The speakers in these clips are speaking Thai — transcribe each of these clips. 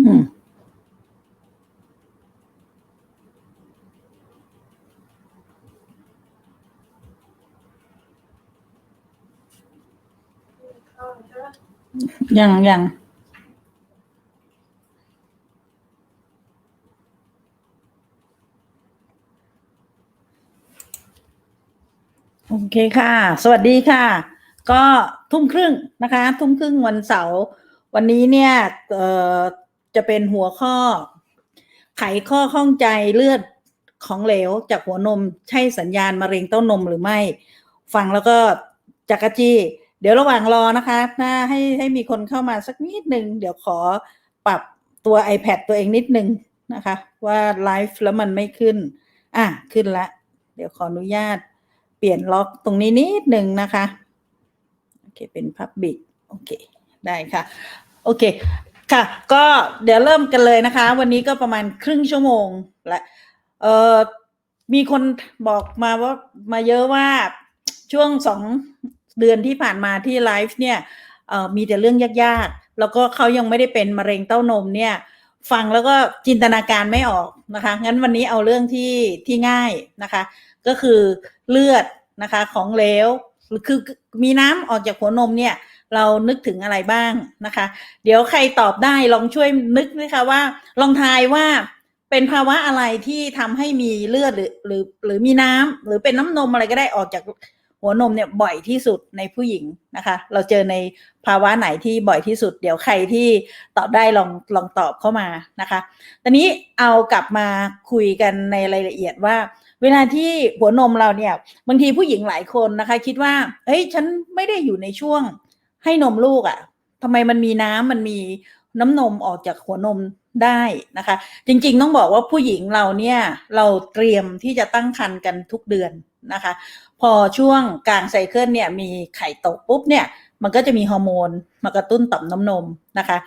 อืมยังยังโอเคค่ะ สวัสดีค่ะ ก็ทุ่มครึ่งนะคะ ทุ่มครึ่งวันเสาร์ วันนี้เนี่ยจะเป็นหัวข้อ ไขข้อข้องใจเลือดของเหลวจากหัวนมใช่สัญญาณมะเร็งเต้านมหรือไม่ ฟังแล้วก็จักรจี้เดี๋ยวระหว่างรอนะคะถ้าให้ให้มีคนเข้ามาสักนิดหนึ่งเดี๋ยวขอปรับตัว iPad ตัวเองนิดหนึ่งนะคะ ว่าไลฟ์แล้วมันไม่ขึ้น อะ ขึ้นละ เดี๋ยวขออนุญาตเปลี่ยนล็อกตรงนี้นิดหนึ่งนะคะ โอเค เป็น Public โอเค ได้ค่ะ โอเคค่ะ ก็เดี๋ยวเริ่มกันเลยนะคะ วันนี้ก็ประมาณครึ่งชั่วโมงและเออมีคนบอกมาว่ามาเยอะว่าช่วงสองเดือนที่ผ่านมาที่ไลฟ์เนี่ยมีแต่เรื่องยากๆ แล้วก็เขายังไม่ได้เป็นมะเร็งเต้านมเนี่ย ฟังแล้วก็จินตนาการไม่ออกนะคะ งั้นวันนี้เอาเรื่องที่ที่ง่ายนะคะ ก็คือเลือดนะคะของเหลวคือมีน้ำออกจากหัวนมเนี่ย เรานึกถึงอะไรบ้างนะคะ เดี๋ยวใครตอบได้ลองช่วยนึกนะคะว่า ลองทายว่าเป็นภาวะอะไรที่ทำให้มีเลือดหรือหรือหรือมีน้ำหรือเป็นน้ำนมอะไรก็ได้ออกจากหัวนมเนี่ยบ่อยที่สุดในผู้หญิงนะคะ เราเจอในภาวะไหนที่บ่อยที่สุด เดี๋ยวใครที่ตอบได้ลองลองตอบเข้ามานะคะ ตอนนี้เอากลับมาคุยกันในรายละเอียดว่า เวลาที่หัวนมเราเนี่ยบางทีผู้หญิงหลายคนนะคะ คิดว่าเฮ้ยฉันไม่ได้อยู่ในช่วง ให้นมลูกอะ่ะทำไมมันมีน้ำมันมีน้ำนมออกจากหัวนมได้นะคะ จริงๆต้องบอกว่าผู้หญิงเราเนี่ยเราเตรียมที่จะตั้งครรภ์กันทุกเดือนนะคะ พอช่วงกลางไซเคิลเนี่ยมีไข่ตกปุ๊บเนี่ยมันก็จะมีฮอร์โมนมากระตุ้นต่อมน้ำนมนะคะ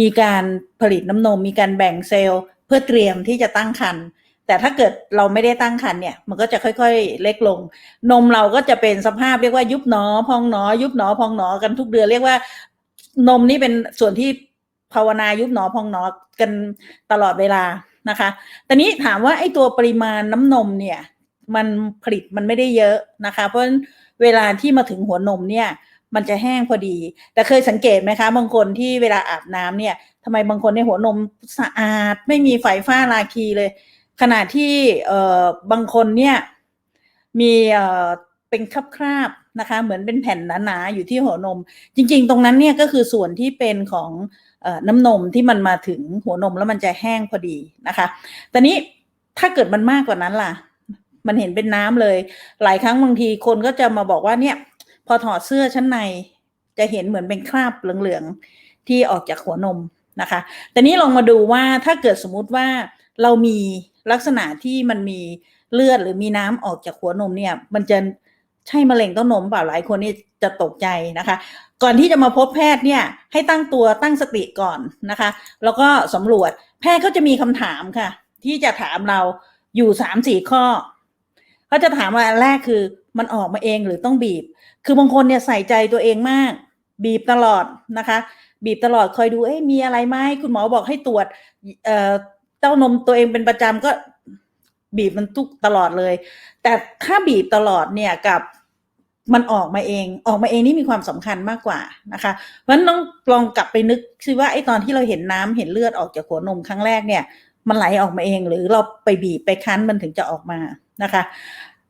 มีการผลิตน้ำนม มีการแบ่งเซลล์ เพื่อเตรียมที่จะตั้งครรภ์ แต่ถ้าเกิดเราไม่ได้ตั้งครรภ์เนี่ย มันก็จะค่อยๆ เล็กลง นมเราก็จะเป็นสภาพเรียกว่ายุบหนอพองหนอ ยุบหนอพองหนอกันทุกเดือนเรียกว่านมนี่เป็นส่วนที่ภาวนายุบหนอพองหนอกันตลอดเวลานะคะตอนนี้ถามว่าไอ้ตัวปริมาณน้ำนมเนี่ย มันผลิตมันไม่ได้เยอะนะคะ เพราะเวลาที่มาถึงหัวนมเนี่ย มันจะแห้งพอดี แต่เคยสังเกตไหมคะ บางคนที่เวลาอาบน้ำเนี่ยทำไมบางคนในหัวนมสะอาด ไม่มีไฝฟ้าราคีเลย ขณะที่บางคนเนี่ยมีเป็นคราบๆนะคะ เหมือนเป็นแผ่นหนาๆอยู่ที่หัวนม จริง ๆ ตรงนั้นเนี่ยก็คือส่วนที่เป็นของน้ำนมที่มันมาถึงหัวนมแล้วมันจะแห้งพอดีนะคะแต่นี้ถ้าเกิดมันมากกว่านั้นล่ะ มันเห็นเป็นน้ำเลย หลายครั้งบางทีคนก็จะมาบอกว่าเนี่ย พอถอดเสื้อชั้นใน จะเห็นเหมือนเป็นคราบเหลืองๆที่ออกจากหัวนมนะคะ แต่นี้ลองมาดูว่าถ้าเกิดสมมุติว่าเรามี ลักษณะที่มันมีเลือดหรือมีน้ำออกจากหัวนมเนี่ย มันจะใช่มะเร็งเต้านมเปล่าหลายคนนี่จะตกใจนะคะ ก่อนที่จะมาพบแพทย์เนี่ยให้ตั้งตัวตั้งสติก่อนนะคะ แล้วก็สำรวจแพทย์ก็จะมีคำถามค่ะ ที่จะถามเราอยู่สามสี่ข้อเขาจะถามว่าอันแรกคือมันออกมาเองหรือต้องบีบ คือบางคนเนี่ยใส่ใจตัวเองมาก บีบตลอดนะคะ บีบตลอดคอยดูเอ๊ะมีอะไรไหมคุณหมอบอกให้ตรวจ เต้านมตัวเองเป็นประจำก็บีบมันทุกตลอดเลย แต่ถ้าบีบตลอดเนี่ยกับมันออกมาเอง ออกมาเองนี่มีความสำคัญมากกว่านะคะ เพราะฉะนั้นต้องลองกลับไปนึกซิว่าไอ้ตอนที่เราเห็นน้ำเห็นเลือดออกจากหัวนมครั้งแรกเนี่ย มันไหลออกมาเองหรือเราไปบีบไปคั้นมันถึงจะออกมานะคะ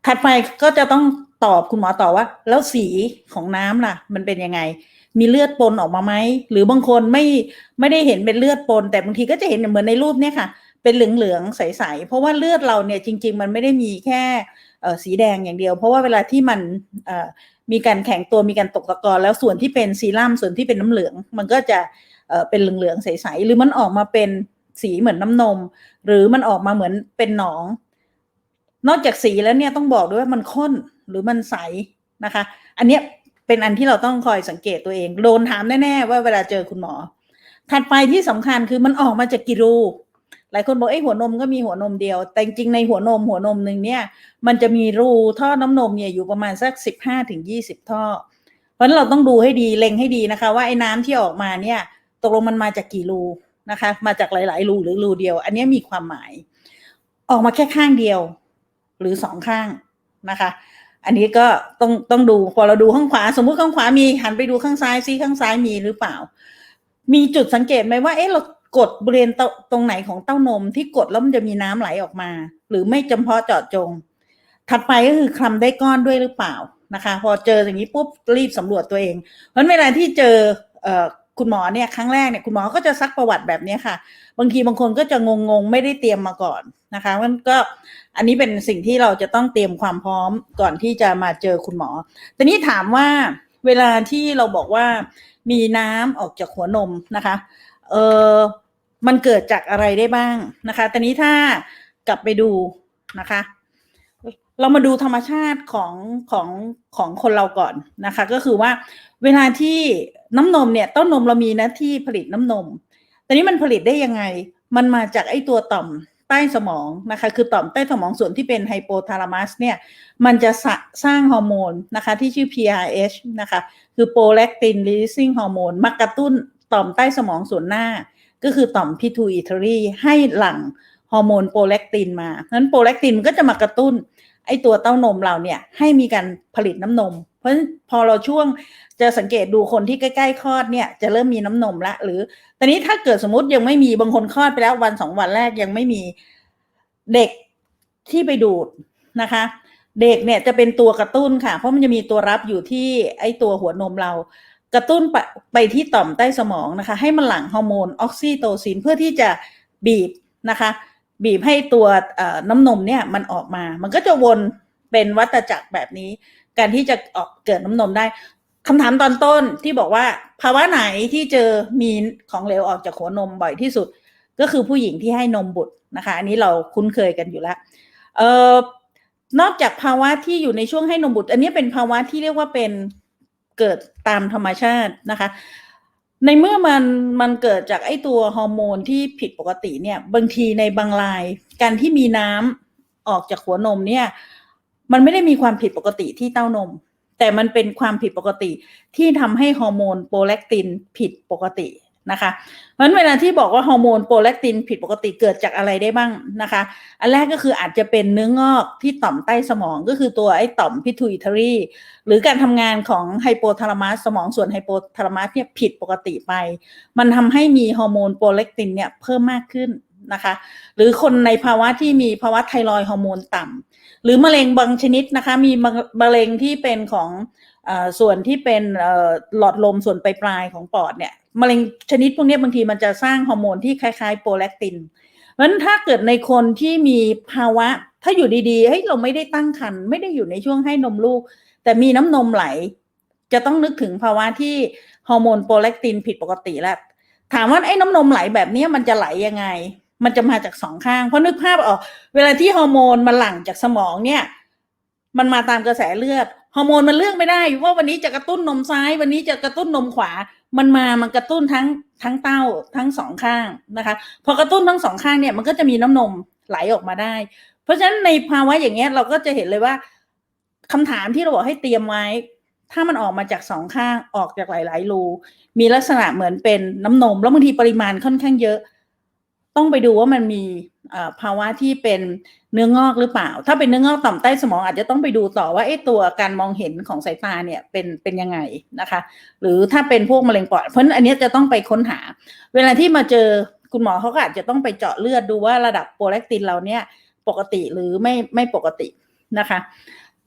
ถัดไปก็จะต้อง ตอบคุณหมอต่อว่า แล้วสีของน้ำล่ะ มันเป็นยังไง มีเลือดปนออกมาไหมหรือบางคนไม่ไม่ได้เห็นเป็นเลือดปน แต่บางทีก็จะเห็นเหมือนในรูปเนี่ยค่ะ เป็นเหลืองๆใสๆเพราะว่าเลือดเราเนี่ยจริง ๆ มันไม่ได้มีแค่สีแดงอย่างเดียว เพราะว่าเวลาที่มันมีการแข็งตัวมีการตกตะกอนแล้วส่วนที่เป็นซีรั่มส่วนที่เป็นน้ำเหลือง มันก็จะเป็นเหลืองๆใสๆหรือมันออกมาเป็นสีเหมือนน้ำนม หรือมันออกมาเหมือนเป็นหนอง นอกจากสีแล้วเนี่ยต้องบอกด้วยว่ามันข้นหรือมันใสนะคะ อันเนี้ยเป็นอันที่เราต้องคอยสังเกตตัวเองโดนถามแน่ๆว่าเวลาเจอคุณหมอ ถัดไปที่สำคัญคือมันออกมาจากกี่รูหลายคนบอกไอ้หัวนมก็มีหัวนมเดียว แต่จริงในหัวนมหัวนมหนึ่งเนี่ยมันจะมีรูท่อน้ำนมเนี่ยอยู่ประมาณสักสิบห้าถึงยี่สิบท่อ เพราะฉะนั้นเราต้องดูให้ดีเล็งให้ดีนะคะ ว่าไอ้น้ำที่ออกมาเนี่ยตกลงมันมาจากกี่รูนะคะ มาจากหลาย ๆ รูหรือรูเดียว อันนี้มีความหมาย ออกมาแค่ข้างเดียว หรือสองข้างนะคะ อันนี้ก็ต้องต้องดูพอเราดูข้างขวา สมมุติข้างขวามีหันไปดูข้างซ้ายซิข้างซ้ายมีหรือเปล่า มีจุดสังเกตไหมว่าเอ๊ะเรากดบริเวณตรงไหนของเต้านมที่กดแล้วมันจะมีน้ำไหลออกมา หรือไม่จำเพาะเจาะจง ถัดไปก็คือคลำได้ก้อนด้วยหรือเปล่านะคะ พอเจออย่างนี้ปุ๊บรีบสำรวจตัวเองเพราะเวลาที่เจอเอ่อคุณหมอเนี่ยครั้งแรกเนี่ยคุณหมอก็จะซักประวัติแบบนี้ค่ะ บางทีบางคนก็จะงงๆ ไม่ได้เตรียมมาก่อนนะคะมันก็ อันนี้เป็นสิ่งที่เราจะต้องเตรียมความพร้อมก่อนที่จะมาเจอคุณหมอแต่นี้ถามว่าเวลาที่เราบอกว่ามีน้ำออกจากหัวนมนะคะเออมันเกิดจากอะไรได้บ้างนะคะแต่นี้ถ้ากลับไปดูนะคะ เรามาดูธรรมชาติของของของคนเราก่อนนะคะ ก็คือว่าเวลาที่น้ำนมเนี่ยต้านมเรามีหน้าที่ผลิตน้ำนม แต่นี้มันผลิตได้ยังไง มันมาจากไอ้ตัวต่อม ใต้สมองนะคะ คือต่อมใต้สมองส่วนที่เป็นไฮโปทาลามัสเนี่ย มันจะสสร้างฮอร์โมนนะคะ ที่ชื่อ PRH นะคะ คือ prolactin releasing hormone มากระตุ้นต่อมใต้สมองส่วนหน้า ก็คือต่อม pituitary ให้หลั่งฮอร์โมนโปรแลคตินมานั้นโปรแลคตินมันก็จะมากระตุ้น ไอตัวเต้านมเราเนี่ยให้มีการผลิตน้ำนม เพราะฉะนั้นพอเราช่วงจะสังเกตดูคนที่ใกล้ๆคลอดเนี่ยจะเริ่มมีน้ำนมละหรือตอนนี้ถ้าเกิดสมมติยังไม่มีบางคนคลอดไปแล้ววันสองวันแรกยังไม่มีเด็กที่ไปดูดนะคะ เด็กเนี่ยจะเป็นตัวกระตุ้นค่ะ เพราะมันจะมีตัวรับอยู่ที่ไอตัวหัวนมเรา กระตุ้นไปไปที่ต่อมใต้สมองนะคะ ให้มันหลั่งฮอร์โมนออกซิโตซินเพื่อที่จะบีบนะคะ บีบให้ตัวน้ำนมเนี่ยมันออกมา มันก็จะวนเป็นวัฏจักรแบบนี้ การที่จะออกเกิดน้ำนมได้คำถามตอนต้นที่บอกว่า ภาวะไหนที่เจอมีของเหลวออกจากหัวนมบ่อยที่สุด ก็คือผู้หญิงที่ให้นมบุตรนะคะ อันนี้เราคุ้นเคยกันอยู่แล้วเอ่อนอกจากภาวะที่อยู่ในช่วงให้นมบุตร อันนี้เป็นภาวะที่เรียกว่าเป็นเกิดตามธรรมชาตินะคะ ในเมื่อมันมันเกิดจากไอตัวฮอร์โมนที่ผิดปกติเนี่ย บางทีในบางราย การที่มีน้ำออกจากหัวนมเนี่ย มันไม่ได้มีความผิดปกติที่เต้านม แต่มันเป็นความผิดปกติที่ทำให้ฮอร์โมนโปรแลคตินผิดปกตินะคะ เพราะฉะนั้นเวลาที่บอกว่าฮอร์โมนโปรแลคตินผิดปกติเกิดจากอะไรได้บ้างนะคะ อันแรกก็คืออาจจะเป็นเนื้องอกที่ต่อมใต้สมองก็คือตัวไอ้ต่อมพิทูอิทารีหรือการทำงานของไฮโปทาลามัสสมองส่วนไฮโปทาลามัสเนี่ยผิดปกติไป มันทำให้มีฮอร์โมนโปรเลกตินเนี่ยเพิ่มมากขึ้น นะคะ หรือคนในภาวะที่มีภาวะไทรอยฮอร์โมนต่ำหรือมะเร็งบางชนิดนะคะ มีมะเร็งที่เป็นของอส่วนที่เป็นหลอดลมส่วนปลายๆของปอดเนี่ยมะเร็งชนิดพวกนี้บางทีมันจะสร้างฮอร์โมนที่คล้ายๆโปรแลคตินเพราะฉะนั้นถ้าเกิดในคนที่มีภาวะถ้าอยู่ดีๆเฮ้ยเราไม่ได้ตั้งครรภ์ไม่ได้อยู่ในช่วงให้นมลูก แต่มีน้ำนมไหล จะต้องนึกถึงภาวะที่ฮอร์โมนโปรแลคตินผิดปกติแล้วถามว่าไอ้น้ำนมไหลแบบนี้มันจะไหลยังไง มันจะมาจากสองข้าง เพราะนึกภาพออก เวลาที่ฮอร์โมนมันหลั่งจากสมองเนี่ย มันมาตามกระแสเลือด ฮอร์โมนมันเลือกไม่ได้ว่าวันนี้จะกระตุ้นนมซ้าย วันนี้จะกระตุ้นนมขวา มันมา มันกระตุ้นทั้งทั้งเต้าทั้งสองข้างนะคะ พอกระตุ้นทั้งสองข้างเนี่ยมันก็จะมีน้ำนมไหลออกมาได้ เพราะฉะนั้นในภาวะอย่างเงี้ยเราก็จะเห็นเลยว่าคำถามที่เราบอกให้เตรียมไว้ ถ้ามันออกมาจากสองข้างออกจากหลายๆรูมีลักษณะเหมือนเป็นน้ำนม แล้วบางทีปริมาณค่อนข้างเยอะ ต้องไปดูว่ามันมีภาวะที่เป็นเนื้องอกหรือเปล่า ถ้าเป็นเนื้องอกต่อมใต้สมองอาจจะต้องไปดูต่อว่าไอ้ตัวการมองเห็นของสายตาเนี่ยเป็นเป็นยังไงนะคะ หรือถ้าเป็นพวกมะเร็งปอด เพราะอันนี้จะต้องไปค้นหา เวลาที่มาเจอคุณหมอเขาก็อาจจะต้องไปเจาะเลือดดูว่าระดับโปรแลคตินเราเนี่ยปกติหรือไม่ไม่ปกตินะคะ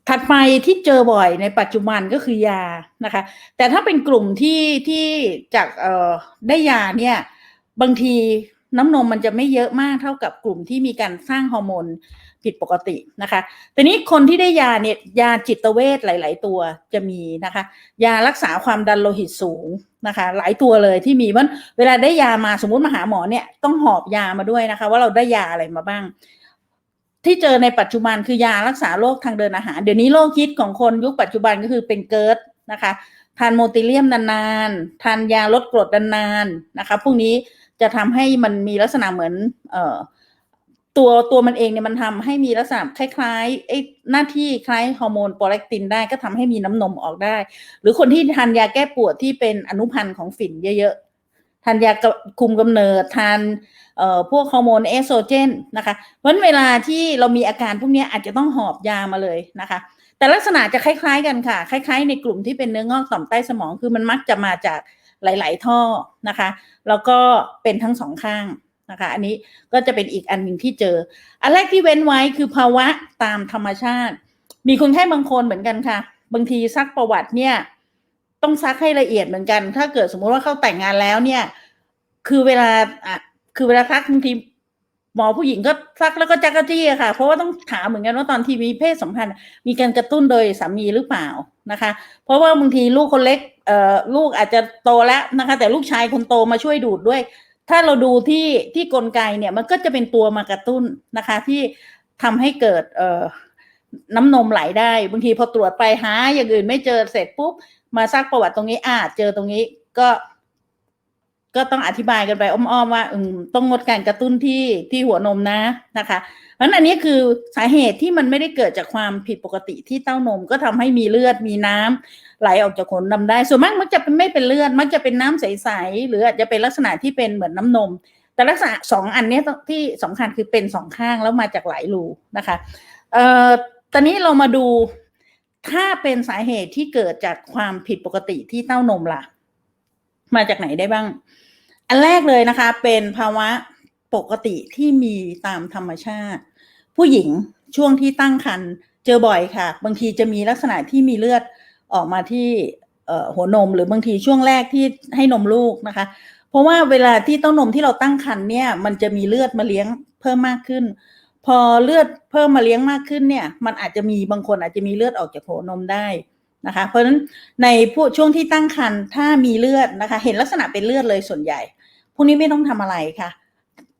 ถัดไปที่เจอบ่อยในปัจจุบันก็คือยานะคะ แต่ถ้าเป็นกลุ่มที่ที่จากเอ่อได้ยาเนี่ยบางที น้ำนมมันจะไม่เยอะมากเท่ากับกลุ่มที่มีการสร้างฮอร์โมนผิดปกตินะคะแต่นี้คนที่ได้ยาเนี่ยยาจิตเวชหลาย ๆ ตัวจะมีนะคะ ยารักษาความดันโลหิตสูงนะคะ หลายตัวเลยที่มีมันเวลาได้ยามาสมมุติมาหาหมอเนี่ยต้องหอบยามาด้วยนะคะ ว่าเราได้ยาอะไรมาบ้าง ที่เจอในปัจจุบันคือยารักษาโรคทางเดินอาหาร เดี๋ยวนี้โรคฮิตของคนยุคปัจจุบันก็คือเป็นเกิร์ดนะคะทานโมติเลียมนานๆ ทานยาลดกรดนานๆ นะคะ พวกนี้ จะทำให้มันมีลักษณะเหมือน เอ่อตัวตัวมันเองเนี่ยมันทำให้มีลักษณะคล้ายๆไอ้หน้าที่คล้ายฮอร์โมนโปรแลคตินได้ก็ทำให้มีน้ำนมออกได้ หรือคนที่ทานยาแก้ปวดที่เป็นอนุพันธ์ของฝิ่นเยอะๆทานยาคุมกำเนิดทานเอ่อพวกฮอร์โมนเอสโตรเจนนะคะเพราะเวลาที่เรามีอาการพวกนี้อาจจะต้องหอบยามาเลยนะคะ แต่ลักษณะจะคล้ายๆกันค่ะ คล้าย ๆ ในกลุ่มที่เป็นเนื้องอกต่อมใต้สมองคือมันมักจะมาจาก หลาย ๆ ท่อนะคะ แล้วก็เป็นทั้งสองข้างนะคะ อันนี้ก็จะเป็นอีกอันหนึ่งที่เจอ อันแรกที่เว้นไว้คือภาวะตามธรรมชาติ มีคนไข้บางคนเหมือนกันค่ะ บางทีซักประวัติเนี่ย ต้องซักให้ละเอียดเหมือนกัน ถ้าเกิดสมมุติว่าเขาแต่งงานแล้วเนี่ย คือเวลาอะคือเวลาซักบางที หมอผู้หญิงก็ซักแล้วก็จักรจี้ค่ะ เพราะว่าต้องถามเหมือนกันว่าตอนที่มีเพศสัมพันธ์ มีการกระตุ้นโดยสามีหรือเปล่านะคะ เพราะว่าบางทีลูกคนเล็กเอ่อลูกอาจจะโตแล้วนะคะ แต่ลูกชายคนโตมาช่วยดูดด้วย ถ้าเราดูที่ที่กลไกเนี่ยมันก็จะเป็นตัวมากระตุ้นนะคะ ที่ทำให้เกิดเอ่อน้ำนมไหลได้บางทีพอตรวจไปหาอย่างอื่นไม่เจอเสร็จปุ๊บมาซักประวัติตรงนี้อาจเจอตรงนี้ก็ ก็ต้องอธิบายกันไปอ้อมๆว่าต้องงดการกระตุ้นที่ที่หัวนมนะนะคะเพราะนั้นอันนี้คือสาเหตุที่มันไม่ได้เกิดจากความผิดปกติที่เต้านมก็ทำให้มีเลือดมีน้ำไหลออกจากขนดำได้ ส่วนมากมักจะเป็นไม่เป็นเลือดมักจะเป็นน้ำใสๆหรืออาจจะเป็นลักษณะที่เป็นเหมือนน้ำนม แต่ลักษณะสองอันนี้ที่สำคัญคือเป็นสองข้างแล้วมาจากหลายรูนะคะเอ่อตอนนี้เรามาดูถ้าเป็นสาเหตุที่เกิดจากความผิดปกติที่เต้านมล่ะ มาจากไหนได้บ้าง อันแรกเลยนะคะ เป็นภาวะปกติที่มีตามธรรมชาติ ผู้หญิงช่วงที่ตั้งครรภ์เจอบ่อยค่ะ บางทีจะมีลักษณะที่มีเลือดออกมาที่หัวนมหรือบางทีช่วงแรกที่ให้นมลูกนะคะ เพราะว่าเวลาที่ต้านมที่เราตั้งครรภ์เนี่ยมันจะมีเลือดมาเลี้ยงเพิ่มมากขึ้น พอเลือดเพิ่มมาเลี้ยงมากขึ้นเนี่ย มันอาจจะมีบางคนอาจจะมีเลือดออกจากหัวนมได้นะคะ เพราะฉะนั้นในพวกช่วงที่ตั้งครรภ์ถ้ามีเลือดนะคะ เห็นลักษณะเป็นเลือดเลยส่วนใหญ่ พวกนี้ไม่ต้องทำอะไรค่ะ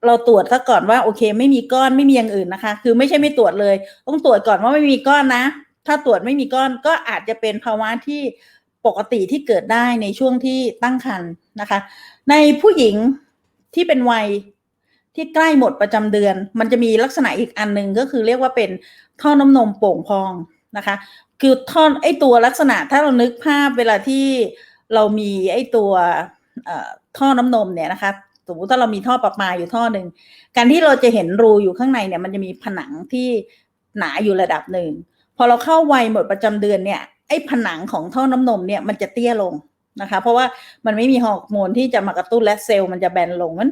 เราตรวจซะก่อนว่าโอเค ไม่มีก้อนไม่มีอย่างอื่นนะคะ คือไม่ใช่ไม่ตรวจเลย ต้องตรวจก่อนว่าไม่มีก้อนนะ ถ้าตรวจไม่มีก้อนก็อาจจะเป็นภาวะที่ปกติที่เกิดได้ในช่วงที่ตั้งครรภ์นะคะ ในผู้หญิงที่เป็นวัยที่ใกล้หมดประจำเดือน มันจะมีลักษณะอีกอันหนึ่งก็คือเรียกว่าเป็นท่อน้ำนมโป่งพองนะคะ คือท่อนไอตัวลักษณะถ้าเรานึกภาพเวลาที่เรามีไอตัว ท่อน้ำนมเนี่ยนะคะสมมติถ้าเรามีท่อประปาอยู่ท่อหนึ่งการที่เราจะเห็นรูอยู่ข้างในเนี่ย มันจะมีผนังที่หนาอยู่ระดับหนึ่งพอเราเข้าวัยหมดประจำเดือนเนี่ยไอ้ผนังของท่อน้ำนมเนี่ยมันจะเตี้ยลงนะคะ เพราะว่ามันไม่มีฮอร์โมนที่จะมากระตุ้นและเซลล์มันจะแบนลงนั้น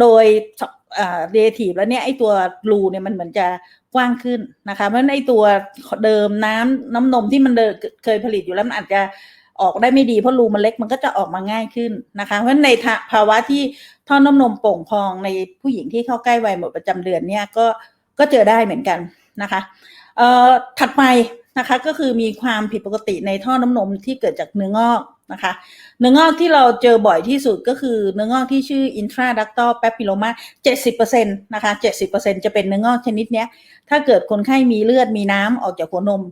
โดยเอ่อเดทีฟแล้วเนี่ยไอ้ตัวรูเนี่ยมันเหมือนจะกว้างขึ้นนะคะ เพราะฉะนั้นไอ้ตัวเดิมน้ำน้ำนมที่มันเเคยผลิตอยู่แล้วมันอาจจะ ออกได้ไม่ดีเพราะรูมันเล็กมันก็จะออกมาง่ายขึ้นนะคะ เพราะฉะนั้นในภาวะที่ท่อน้ำนมโป่งพองในผู้หญิงที่เข้าใกล้วัยหมดประจำเดือนเนี่ยก็ก็เจอได้เหมือนกันนะคะเอ่อถัดไปนะคะก็คือมีความผิดปกติในท่อน้ำนมที่เกิดจากเนื้องอกนะคะเนื้องอกที่เราเจอบ่อยที่สุดก็คือเนื้องอกที่ชื่อ intraductal papilloma 70%นะคะ 70%จะเป็นเนื้องอกชนิดเนี้ย ถ้าเกิดคนไข้มีเลือดมีน้ำออกจากหัวนม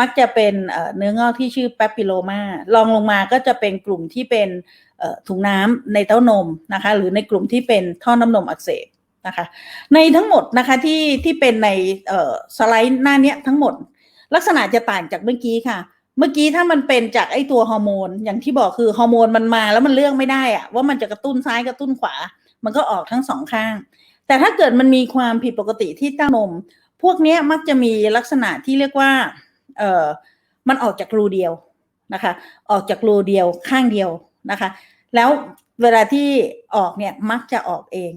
มักจะเป็นเนื้องอกที่ชื่อ papilloma ลองลงมาก็จะเป็นกลุ่มที่เป็นถุงน้ำในเต้านมนะคะ หรือในกลุ่มที่เป็นท่อน้ำนมอักเสบนะคะ ในทั้งหมดนะคะที่ที่เป็นในสไลด์หน้านี้ทั้งหมด ลักษณะจะต่างจากเมื่อกี้ค่ะ เมื่อกี้ถ้ามันเป็นจากไอตัวฮอร์โมน อย่างที่บอกคือฮอร์โมนมันมาแล้วมันเลือกไม่ได้อะว่ามันจะกระตุ้นซ้ายกระตุ้นขวา มันก็ออกทั้งสองข้าง แต่ถ้าเกิดมันมีความผิดปกติที่เต้านม พวกนี้มักจะมีลักษณะที่เรียกว่า เอ่อมันออกจากรูเดียวนะคะ ออกจากรูเดียวข้างเดียวนะคะ แล้วเวลาที่ออกเนี่ยมักจะออกเอง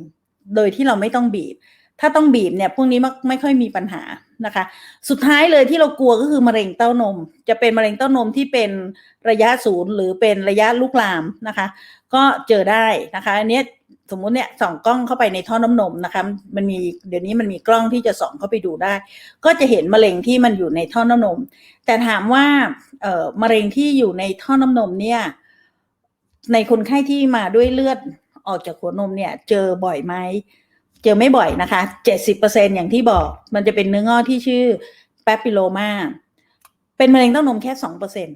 โดยที่เราไม่ต้องบีบ ถ้าต้องบีบเนี่ยพวกนี้มักไม่ค่อยมีปัญหานะคะ สุดท้ายเลยที่เรากลัวก็คือมะเร็งเต้านม จะเป็นมะเร็งเต้านมที่เป็นระยะศูนย์หรือเป็นระยะลุกลามนะคะ ก็เจอได้นะคะอันนี้ สมมุติเนี่ยส่องกล้องเข้าไปในท่อน้ำนมนะคะมันมีเดี๋ยวนี้มันมีกล้องที่จะส่องเข้าไปดูได้ ก็จะเห็นมะเร็งที่มันอยู่ในท่อน้ำนม แต่ถามว่าเอ่อมะเร็งที่อยู่ในท่อน้ำนมเนี่ยในคนไข้ที่มาด้วยเลือดออกจากหัวนมเนี่ย เจอบ่อยไหมเจอไม่บ่อยนะคะ70%อร์เซ็นอย่างที่บอก มันจะเป็นเนื้องอกที่ชื่อแปปิโลมาเป็นมะเร็งเต้านมแค่2%นต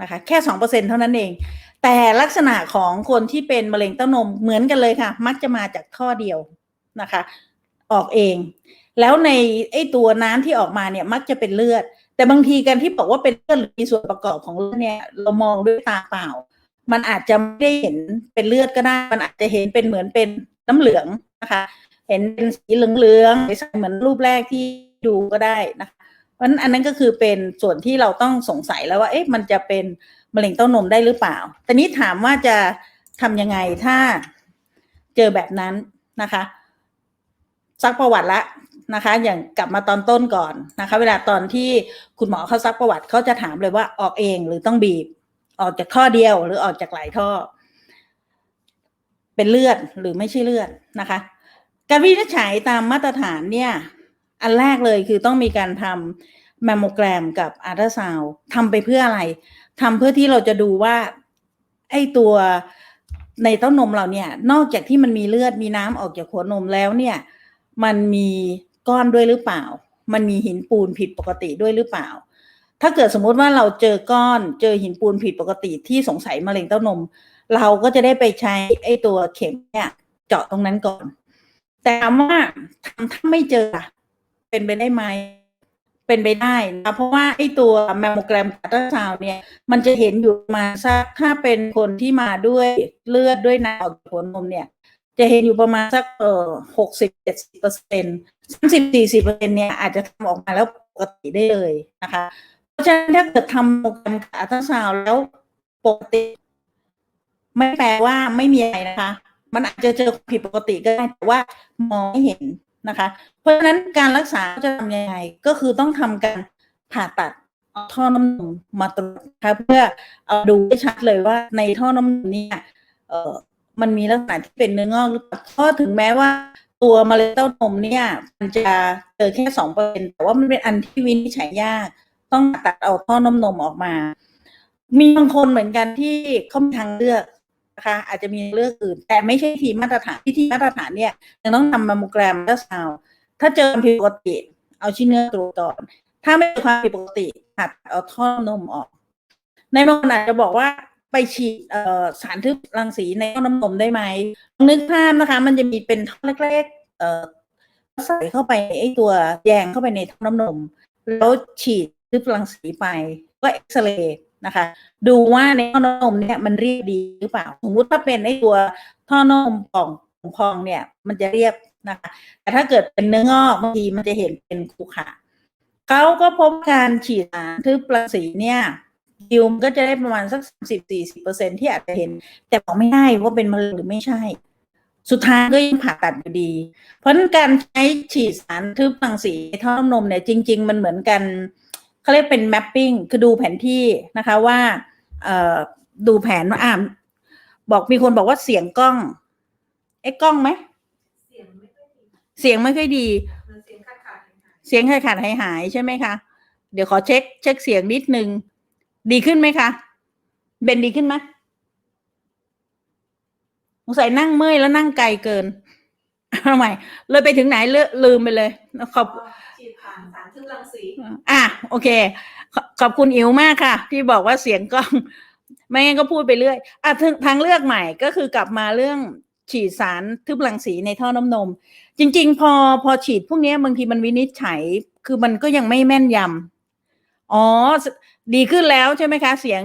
นะคะ แค่2%เท่านั้นเอง แต่ลักษณะของคนที่เป็นมะเร็งเต้านมเหมือนกันเลยค่ะ มักจะมาจากท่อเดียวนะคะ ออกเอง แล้วในไอ้ตัวน้ำที่ออกมาเนี่ยมักจะเป็นเลือด แต่บางทีการที่บอกว่าเป็นเลือดหรือมีส่วนประกอบของเลือดเนี่ยเรามองด้วยตาเปล่า มันอาจจะไม่ได้เห็นเป็นเลือดก็ได้ มันอาจจะเห็นเป็นเหมือนเป็นน้ำเหลืองนะคะ เห็นเป็นสีเหลืองๆใสๆเหมือนรูปแรกที่ดูก็ได้นะคะ เพราะนั้นอันนั้นก็คือเป็นส่วนที่เราต้องสงสัยแล้วว่า เอ๊ะมันจะเป็นมะเร็งเต้านมได้หรือเปล่า แต่นี้ถามว่าจะทำยังไงถ้าเจอแบบนั้นนะคะซักประวัติละนะคะ อย่างกลับมาตอนต้นก่อนนะคะ เวลาตอนที่คุณหมอเขาซักประวัติเขาจะถามเลยว่าออกเองหรือต้องบีบ ออกจากท่อเดียวหรือออกจากหลายท่อ เป็นเลือดหรือไม่ใช่เลือดนะคะ การวินิจฉัยตามมาตรฐานเนี่ย อันแรกเลยคือต้องมีการทำแมมโมแกรมกับอัลตซาวทำไปเพื่ออะไรทำเพื่อที่เราจะดูว่า ไอ้ตัวในเต้านมเราเนี่ย นอกจากที่มันมีเลือดมีน้ำออกจากหัวนมแล้วเนี่ย มันมีก้อนด้วยหรือเปล่า มันมีหินปูนผิดปกติด้วยหรือเปล่า ถ้าเกิดสมมุติว่าเราเจอก้อนเจอหินปูนผิดปกติที่สงสัยมะเร็งเต้านม เราก็จะได้ไปใช้ไอ้ตัวเข็มเนี่ย เจาะตรงนั้นก่อน แต่ว่าทำถ้าไม่เจอ เป็นไปได้ไหมเป็นไปได้นะเพราะว่าไอ้ตัวแมมโมแกรมอัลตราซาวน์เนี่ย มันจะเห็นอยู่มาสักถ้าเป็นคนที่มาด้วยเลือดด้วยน้ำออกจากหัวนมเนี่ย จะเห็นอยู่ประมาณสักเอ่อหกสิบเจ็ดสิบเปอร์เซ็นต์สามสิบสี่สิบเปอร์เซ็นต์เนี่ยอาจจะทำออกมาแล้วปกติได้เลยนะคะ เพราะฉะนั้นถ้าเกิดทำโปรแกรมอัลตราซาวน์แล้วปกติ ไม่แปลว่าไม่มีอะไรนะคะ มันอาจจะเจอผิดปกติก็ได้แต่ว่า มองไม่เห็น นะคะ เพราะฉะนั้นการรักษาจะทำยังไงก็คือต้องทำการผ่าตัดเอาท่อน้ำนมมาตรวจนะคะเพื่อเอาดูให้ชัดเลยว่าในท่อน้ำนมเนี่ยเออมันมีลักษณะที่เป็นเนื้องอกหรือเปล่าเพราถึงแม้ว่าตัวมะเร็งเต้านมเนี่ย มันจะเจอแค่สองเปอร์เซ็นแต่ว่ามันเป็นอันที่วินิจฉัยยาก ต้องตัดเอาท่อนมนมออกมา มีบางคนเหมือนกันที่เขามีทางเลือก นะคะอาจจะมีเลือกอื่น แต่ไม่ใช่ทีมาตรฐานที่ที่มาตรฐานเนี่ยยังต้องทำมาโมแกรมและซาวถ้าเจอผิดปกติ เอาชิ้นเนื้อตรวจก่อน ถ้าไม่เจอความผิดปกติตัดเอาท่อนมออก ในบางคนอาจจะบอกว่าไปฉีดสารทึบรังสีในท่อน้ำนมได้ไหมลองนึกภาพนะคะ มันจะมีเป็นท่อเล็กๆเใส่เข้าไปไอ้ตัวแยงเข้าไปในท่อน้ำนม แล้วฉีดทึบรังสีไปก็เอ็กซเรย์ นะคะ ดูว่าในท่อนมเนี่ยมันเรียบดีหรือเปล่า สมมุติถ้าเป็นไอ้ตัวท่อนมป่องพองเนี่ย มันจะเรียบนะคะ แต่ถ้าเกิดเป็นเนื้องอกบางทีมันจะเห็นเป็นขรุขระเขาก็พบการฉีดสารทึบรังสีเนี่ยดิวมนก็จะได้ประมาณสักสิบสี่สิบเปอร์เซ็นที่อาจจะเห็น แต่บอกไม่ได้ว่าเป็นมะเร็งหรือไม่ใช่ สุดท้ายก็ยังผ่าตัดอยู่ดี เพราะการใช้ฉีดสารทึบรังสีในท่อน้ำนมเนี่ยจริง ๆ มันเหมือนกัน เขาเรียกเป็น mapping คือดูแผนที่นะคะว่าเอ่อดูแผนว่าอ่าบอกมีคนบอกว่าเสียงกล้องไอ้กล้องไหมเสียงไม่ค่อยดี เสียงไม่ค่อยดีมันเสียงขาดขาดหายเสียงขาดขาดหายหายๆใช่ไหมคะ เดี๋ยวขอเช็ค เช็คเสียงนิดนึง ดีขึ้นไหมคะเบนดีขึ้นไหมสงสัยนั่งเมื่อยแล้วนั่งไกลเกินทำไมเลยไปถึงไหนเลอะลืมไปเลยขอบ สารทึบรังสี อะโอเค ขอบคุณอิ๋วมากค่ะ ที่บอกว่าเสียงกล้องไม่งั้นก็พูดไปเรื่อยอะทางเลือกใหม่ก็คือกลับมาเรื่องฉีดสารทึบรังสีในท่อน้ำนม จริง ๆ พอพอฉีดพวกนี้บางทีมันวินิจฉัย คือมันก็ยังไม่แม่นยำอ๋อ ดีขึ้นแล้วใช่ไหมคะ เสียง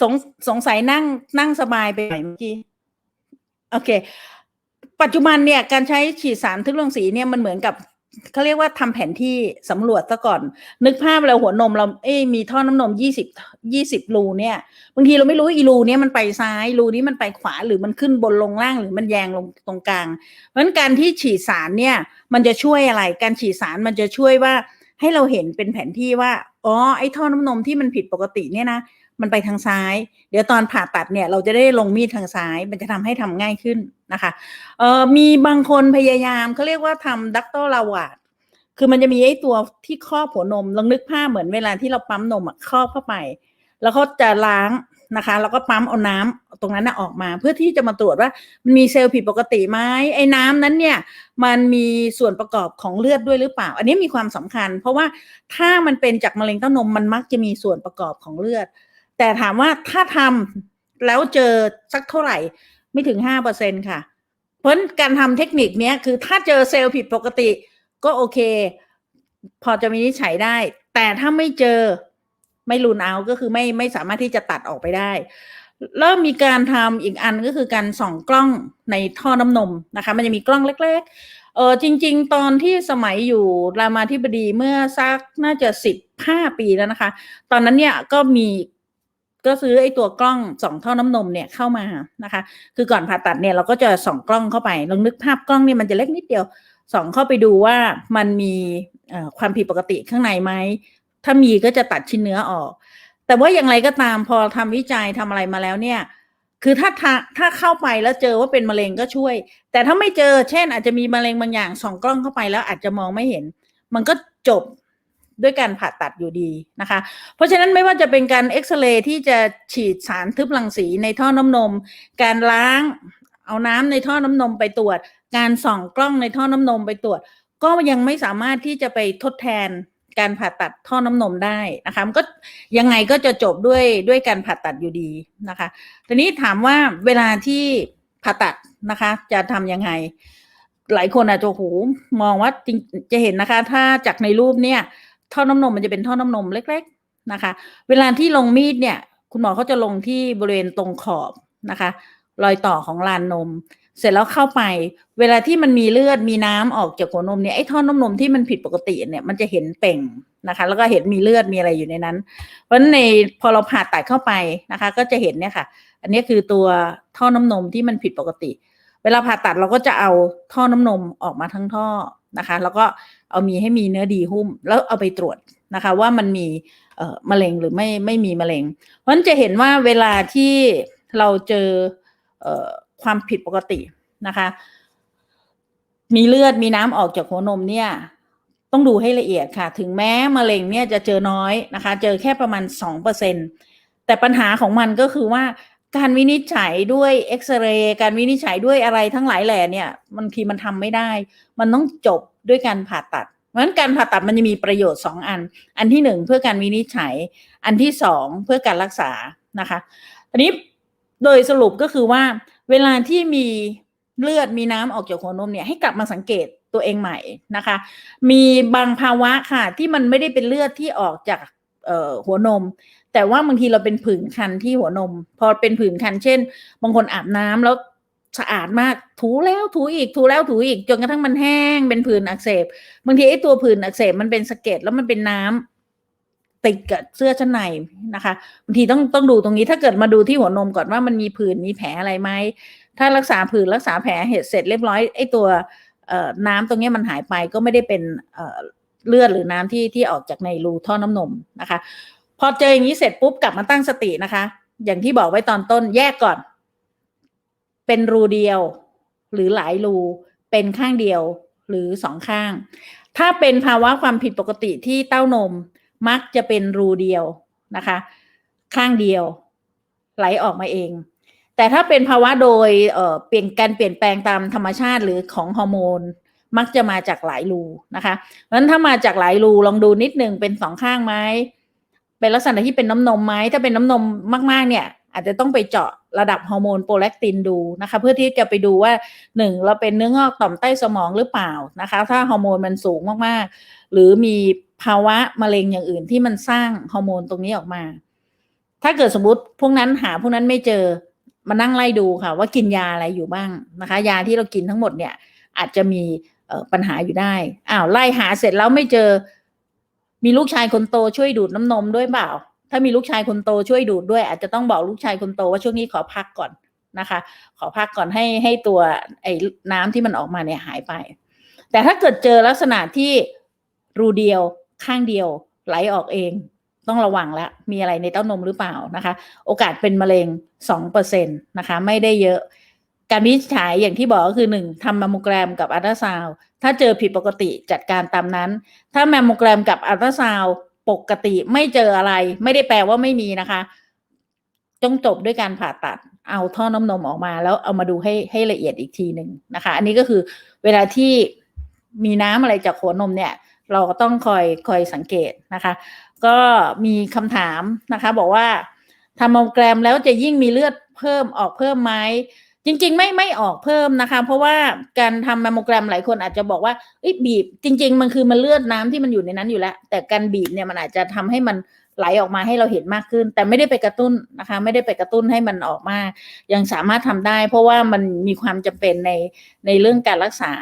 สงสงสัยนั่งนั่งสบายไปหน่อยเมื่อกี้โอเค ปัจจุบันเนี่ยการใช้ฉีดสารทึบรังสีเนี่ยมันเหมือนกับ เขาเรียกว่าทำแผนที่สำรวจซะก่อน นึกภาพเราหัวนมเราเอ้ยมีท่อน้ำนมยี่สิบยี่สิบรูเนี่ยบางทีเราไม่รู้อีรูเนี้ยมันไปซ้ายรูนี้มันไปขวาหรือมันขึ้นบนลงล่างหรือมันแยงลงตรงกลาง เพราะฉะนั้นการที่ฉีดสารเนี่ยมันจะช่วยอะไร การฉีดสารมันจะช่วยว่าให้เราเห็นเป็นแผนที่ว่า อ๋อ ไอ้ท่อน้ำนมที่มันผิดปกติเนี่ยนะ มันไปทางซ้าย เดี๋ยวตอนผ่าตัดเนี่ยเราจะได้ลงมีดทางซ้าย มันจะทำให้ทำง่ายขึ้นนะคะเอ่อมีบางคนพยายามเขาเรียกว่าทำดักโตอร์ลาวาดคือมันจะมีไอ้ตัวที่ครอบหัวนมลองนึกภาพเหมือนเวลาที่เราปั๊มนมอะครอบเข้าไป แล้วเขาจะล้างนะคะ แล้วก็ปั๊มเอาน้ำตรงนั้นนะออกมา เพื่อที่จะมาตรวจว่ามันมีเซลล์ผิดปกติไหมไอ้น้ำนั้นเนี่ย มันมีส่วนประกอบของเลือดด้วยหรือเปล่า อันนี้มีความสำคัญ เพราะว่าถ้ามันเป็นจากมะเร็งเต้านมมันมักจะมีส่วนประกอบของเลือด แต่ถามว่าถ้าทำแล้วเจอสักเท่าไหร่ไม่ถึงห้าเปอร์เซ็นค่ะ เพราะการทำเทคนิคเนี้ยคือถ้าเจอเซลล์ผิดปกติก็โอเค พอจะวินิจฉัยได้ แต่ถ้าไม่เจอไม่รูนเอาก็คือไม่ไม่สามารถที่จะตัดออกไปได้ เริ่มมีการทำอีกอันก็คือการส่องกล้องในท่อน้ำนมนะคะ มันจะมีกล้องเล็ก ๆ เออจริง ๆ ตอนที่สมัยอยู่รามาธิบดีเมื่อสักน่าจะสิบห้าปีแล้วนะคะ ตอนนั้นเนี่ยก็มี ก็ซื้อไอ้ตัวกล้องสองท่อน้ำนมเนี่ยเข้ามานะคะ คือก่อนผ่าตัดเนี่ยเราก็จะส่องกล้องเข้าไปลองนึกภาพกล้องเนี่ยมันจะเล็กนิดเดียวส่องเข้าไปดูว่ามันมีความผิดปกติข้างในไหมถ้ามีก็จะตัดชิ้นเนื้อออก แต่ว่าอย่างไรก็ตามพอทำวิจัยทำอะไรมาแล้วเนี่ยคือถ้าถ้าถ้าเข้าไปแล้วเจอว่าเป็นมะเร็งก็ช่วย แต่ถ้าไม่เจอ เช่น อาจจะมีมะเร็งบางอย่างส่องกล้องเข้าไปแล้วอาจจะมองไม่เห็น มันก็จบ ด้วยการผ่าตัดอยู่ดีนะคะ เพราะฉะนั้นไม่ว่าจะเป็นการเอ็กซเรย์ที่จะฉีดสารทึบรังสีในท่อน้ำนม การล้างเอาน้ำในท่อน้ำนมไปตรวจ การส่องกล้องในท่อน้ำนมไปตรวจ ก็ยังไม่สามารถที่จะไปทดแทนการผ่าตัดท่อน้ำนมได้นะคะมันก็ยังไงก็จะจบด้วยด้วยการผ่าตัดอยู่ดีนะคะ ทีนี้ถามว่าเวลาที่ผ่าตัดนะคะ จะทำยังไง หลายคนอาจจะโหมองว่าจริงจะเห็นนะคะ ถ้าจากในรูปเนี่ย ท่อน้ำนมมันจะเป็นท่อน้ำนมเล็ก ๆนะคะ เวลาที่ลงมีดเนี่ย คุณหมอเขาจะลงที่บริเวณตรงขอบนะคะ รอยต่อของลานนม เสร็จแล้วเข้าไป เวลาที่มันมีเลือดมีน้ำออกจากหัวนมเนี่ยไอ้ท่อน้ำนมที่มันผิดปกติเนี่ยมันจะเห็นเป่งนะคะ แล้วก็เห็นมีเลือดมีอะไรอยู่ในนั้น เพราะฉะนั้นในพอเราผ่าตัดเข้าไปนะคะ ก็จะเห็นเนี่ยค่ะ อันนี้คือตัวท่อน้ำนมที่มันผิดปกติ เวลาผ่าตัดเราก็จะเอาท่อน้ำนมออกมาทั้งท่อนะคะ แล้วก็ เอามีให้มีเนื้อดีหุ้ม แล้วเอาไปตรวจนะคะ ว่ามันมีเอ่อมะเร็งหรือไม่ไม่มีมะเร็ง เพราะฉะนั้นจะเห็นว่าเวลาที่เราเจอเอ่อความผิดปกตินะคะ มีเลือดมีน้ำออกจากหัวนมเนี่ยต้องดูให้ละเอียดค่ะ ถึงแม้มะเร็งเนี่ยจะเจอน้อยนะคะ เจอแค่ประมาณสองเปอร์เซ็นแต่ปัญหาของมันก็คือว่า การวินิจฉัยด้วยเอ็กซเรย์การวินิจฉัยด้วยอะไรทั้งหลายแหล่เนี่ยบางทีมันทำไม่ได้ มันต้องจบด้วยการผ่าตัดเพราะฉะนั้นการผ่าตัดมันจะมีประโยชน์สองอัน อันที่หนึ่งเพื่อการวินิจฉัย อันที่สองเพื่อการรักษานะคะอันนี้โดยสรุปก็คือว่า เวลาที่มีเลือดมีน้ำออกจากหัวนมเนี่ยให้กลับมาสังเกตตัวเองใหม่นะคะ มีบางภาวะค่ะที่มันไม่ได้เป็นเลือดที่ออกจากหัวนม แต่ว่าบางทีเราเป็นผื่นคันที่หัวนม พอเป็นผื่นคันเช่น บางคนอาบน้ำแล้วสะอาดมากถูแล้วถูอีกถูแล้วถูอีกจนกระทั่งมันแห้งเป็นผื่นอักเสบบางทีไอ้ตัวผื่นอักเสบมันเป็นสะเก็ดแล้วมันเป็นน้ำติดกับเสื้อชั้นในนะคะบางทีต้องต้องดูตรงนี้ถ้าเกิดมาดูที่หัวนมก่อนว่ามันมีผื่นมีแผลอะไรไหมถ้ารักษาผื่นรักษาแผลเหตุเสร็จเรียบร้อยไอ้ตัวน้ำตรงนี้มันหายไปก็ไม่ได้เป็นเอ่อเลือดหรือน้ำที่ที่ออกจากในรูท่อน้ำนมนะคะ พอเจออย่างนี้เสร็จปุ๊บกลับมาตั้งสตินะคะ อย่างที่บอกไว้ตอนต้นแยกก่อน เป็นรูเดียว หรือหลายรู เป็นข้างเดียวหรือสองข้าง ถ้าเป็นภาวะความผิดปกติที่เต้านมมักจะเป็นรูเดียวนะคะ ข้างเดียว ไหลออกมาเอง แต่ถ้าเป็นภาวะโดยเปลี่ยนการเปลี่ยนแปลงตามธรรมชาติหรือของฮอร์โมนมักจะมาจากหลายรูนะคะเพราะฉะนั้นถ้ามาจากหลายรูลองดูนิดนึงเป็นสองข้างไหม เป็นลักษณะที่เป็นน้ำนมไหมถ้าเป็นน้ำนมมาก ๆ เนี่ย อาจจะต้องไปเจาะระดับฮอร์โมนโปรแลคตินดูนะคะ เพื่อที่จะไปดูว่าหนึ่งเราเป็นเนื้องอกต่อมใต้สมองหรือเปล่านะคะ ถ้าฮอร์โมนมันสูงมากๆ หรือมีภาวะมะเร็งอย่างอื่นที่มันสร้างฮอร์โมนตรงนี้ออกมา ถ้าเกิดสมมติพวกนั้นหาพวกนั้นไม่เจอมานั่งไล่ดูค่ะ ว่ากินยาอะไรอยู่บ้างนะคะ ยาที่เรากินทั้งหมดเนี่ย อาจจะมีปัญหาอยู่ได้อ้าวไล่หาเสร็จแล้วไม่เจอ มีลูกชายคนโตช่วยดูดน้ำนมด้วยเปล่า ถ้ามีลูกชายคนโตช่วยดูดด้วย อาจจะต้องบอกลูกชายคนโตว่าช่วงนี้ขอพักก่อนนะคะ ขอพักก่อนให้ให้ตัวไอ้น้ำที่มันออกมาเนี่ยหายไป แต่ถ้าเกิดเจอลักษณะที่รูเดียวข้างเดียวไหลออกเองต้องระวังแล้วมีอะไรในเต้านมหรือเปล่านะคะ โอกาสเป็นมะเร็งสองเปอร์เซ็นตนะคะ ไม่ได้เยอะ การวินิจฉัยอย่างที่บอกก็คือหนึ่งทำแมมโมแกรมกับอัลตราซาวด์ถ้าเจอผิดปกติจัดการตามนั้น ถ้าแมมโมแกรมกับอัลตราซาวด์ปกติไม่เจออะไร ไม่ได้แปลว่าไม่มีนะคะต้องจบด้วยการผ่าตัดเอาท่อน้ำนมออกมา แล้วเอามาดูให้ให้ละเอียดอีกทีหนึ่งนะคะ อันนี้ก็คือเวลาที่มีน้ำอะไรจากหัวนมเนี่ย เราก็ต้องคอยคอยสังเกตนะคะ ก็มีคำถามนะคะ บอกว่าทำมมโมแกรมแล้วจะยิ่งมีเลือดเพิ่มออกเพิ่มไหม จริง ๆ ไม่ไม่ออกเพิ่มนะคะ เพราะว่าการทำแมมโมแกรมหลายคนอาจจะบอกว่าบีบ จริง ๆ มันคือมันเลือดน้ำที่มันอยู่ในนั้นอยู่แล้ว แต่การบีบเนี่ยมันอาจจะทำให้มันไหลออกมาให้เราเห็นมากขึ้น แต่ไม่ได้ไปกระตุ้นนะคะ ไม่ได้ไปกระตุ้นให้มันออกมายังสามารถทำได้ เพราะว่ามันมีความจำเป็นในในเรื่องการรักษา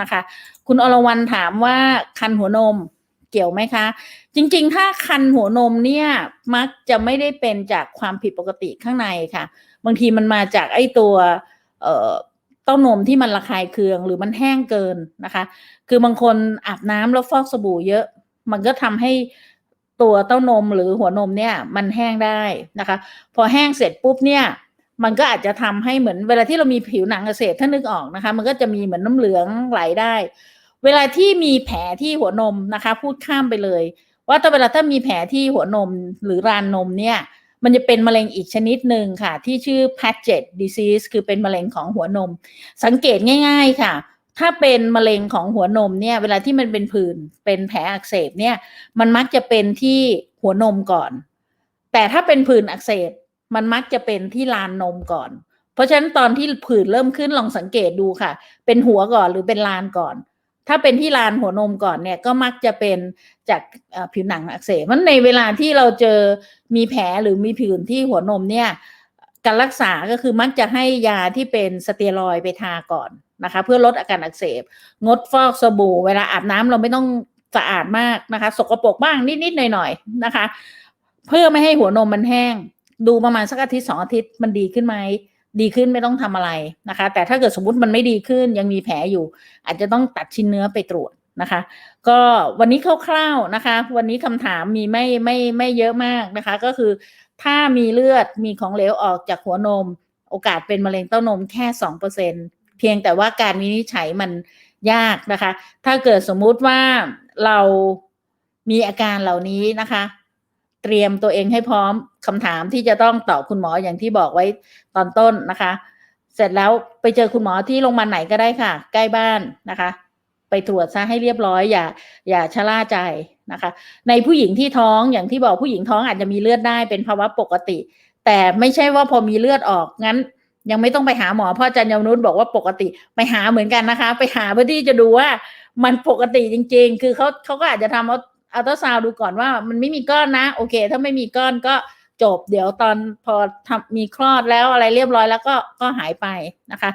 นะคะ คุณอรวรรณถามว่าคันหัวนมเกี่ยวไหมคะ จริง ๆ ถ้าคันหัวนมเนี่ยมักจะไม่ได้เป็นจากความผิดปกติข้างในค่ะ บางทีมันมาจากไอ้ตัวเอ่อเต้านมที่มันระคายเคืองหรือมันแห้งเกินนะคะ คือบางคนอาบน้ำแล้วฟอกสบู่เยอะ มันก็ทำให้ตัวเต้านมหรือหัวนมเนี่ยมันแห้งได้นะคะ พอแห้งเสร็จปุ๊บเนี่ยมันก็อาจจะทำให้เหมือนเวลาที่เรามีผิวหนังอักเสบถ้านึกออกนะคะ มันก็จะมีเหมือนน้ำเหลืองไหลได้ เวลาที่มีแผลที่หัวนมนะคะ พูดข้ามไปเลย ว่าถ้าเวลาถ้ามีแผลที่หัวนมหรือรานนมเนี่ย มันจะเป็นมะเร็งอีกชนิดหนึ่งค่ะ ที่ชื่อ Paget disease คือเป็นมะเร็งของหัวนม สังเกตง่าย ๆค่ะ ถ้าเป็นมะเร็งของหัวนมเนี่ย เวลาที่มันเป็นผื่นเป็นแผลอักเสบเนี่ย มันมักจะเป็นที่หัวนมก่อน แต่ถ้าเป็นผื่นอักเสบมันมักจะเป็นที่ลานนมก่อน เพราะฉะนั้นตอนที่ผื่นเริ่มขึ้นลองสังเกตดูค่ะ เป็นหัวก่อนหรือเป็นลานก่อน ถ้าเป็นที่ลานหัวนมก่อนเนี่ยก็มักจะเป็นจากผิวหนังอักเสบมันในเวลาที่เราเจอมีแผลหรือมีผื่นที่หัวนมเนี่ยการรักษาก็คือมักจะให้ยาที่เป็นสเตียรอยไปทาก่อนนะคะ เพื่อลดอาการอักเสบ งดฟอกสบู่ เวลาอาบน้ำเราไม่ต้องสะอาดมากนะคะ สกปรกบ้างนิดๆหน่อยๆนะคะ เพื่อไม่ให้หัวนมมันแห้ง ดูประมาณสักอาทิตย์สองอาทิตย์มันดีขึ้นไหม ดีขึ้นไม่ต้องทำอะไรนะคะ แต่ถ้าเกิดสมมติมันไม่ดีขึ้นยังมีแผลอยู่ อาจจะต้องตัดชิ้นเนื้อไปตรวจนะคะ ก็วันนี้คร่าวๆนะคะ วันนี้คำถามมีไม่ไม่ไม่เยอะมากนะคะ ก็คือถ้ามีเลือดมีของเหลวออกจากหัวนม โอกาสเป็นมะเร็งเต้านมแค่สองเปอร์เซ็นเพียงแต่ว่าการวินิจฉัยมันยากนะคะ ถ้าเกิดสมมุติว่าเรามีอาการเหล่านี้นะคะ เตรียมตัวเองให้พร้อมคำถามที่จะต้องตอบคุณหมออย่างที่บอกไว้ตอนต้นนะคะ เสร็จแล้วไปเจอคุณหมอที่โรงพยาบาลไหนก็ได้ค่ะ ใกล้บ้านนะคะ ไปตรวจซะให้เรียบร้อยอย่า อย่าชะล่าใจนะคะ ในผู้หญิงที่ท้องอย่างที่บอกผู้หญิงท้องอาจจะมีเลือดได้เป็นภาวะปกติ แต่ไม่ใช่ว่าพอมีเลือดออกงั้นยังไม่ต้องไปหาหมอเพราะอาจารย์ยมนุชบอกว่าปกติไปหาเหมือนกันนะคะ ไปหาเพื่อที่จะดูว่ามันปกติจริง ๆ คือเขาเขาก็อาจจะทำเอา อัลตราซาวดูก่อนว่ามันไม่มีก้อนนะ โอเค ถ้าไม่มีก้อนก็จบ เดี๋ยวตอนพอทำมีคลอดแล้วอะไรเรียบร้อยแล้วก็ก็หายไปนะคะ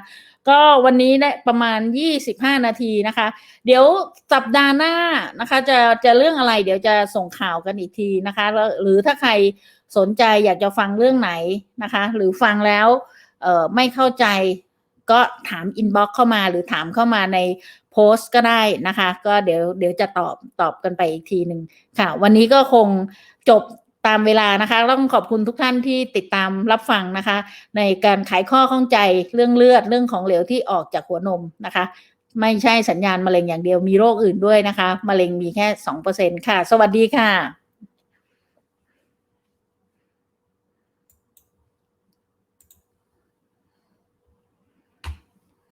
ก็วันนี้ได้ประมาณ 25 นาทีนะคะ เดี๋ยวสัปดาห์หน้านะคะจะจะเรื่องอะไรเดี๋ยวจะส่งข่าวกันอีกทีนะคะแล้วหรือถ้าใครสนใจอยากจะฟังเรื่องไหนนะคะ หรือฟังแล้วเออไม่เข้าใจก็ถามอินบ็อกเข้ามาหรือถามเข้ามาใน โพสต์ก็ได้นะคะ ก็เดี๋ยวเดี๋ยวจะตอบตอบกันไปอีกทีหนึ่งค่ะ วันนี้ก็คงจบตามเวลานะคะต้องขอบคุณทุกท่านที่ติดตามรับฟังนะคะ ในการไขข้อข้องใจเรื่องเลือดเรื่องของเหลวที่ออกจากหัวนมนะคะ ไม่ใช่สัญญาณมะเร็งอย่างเดียวมีโรคอื่นด้วยนะคะ มะเร็งมีแค่สองเปอร์เซ็นค่ะ สวัสดีค่ะ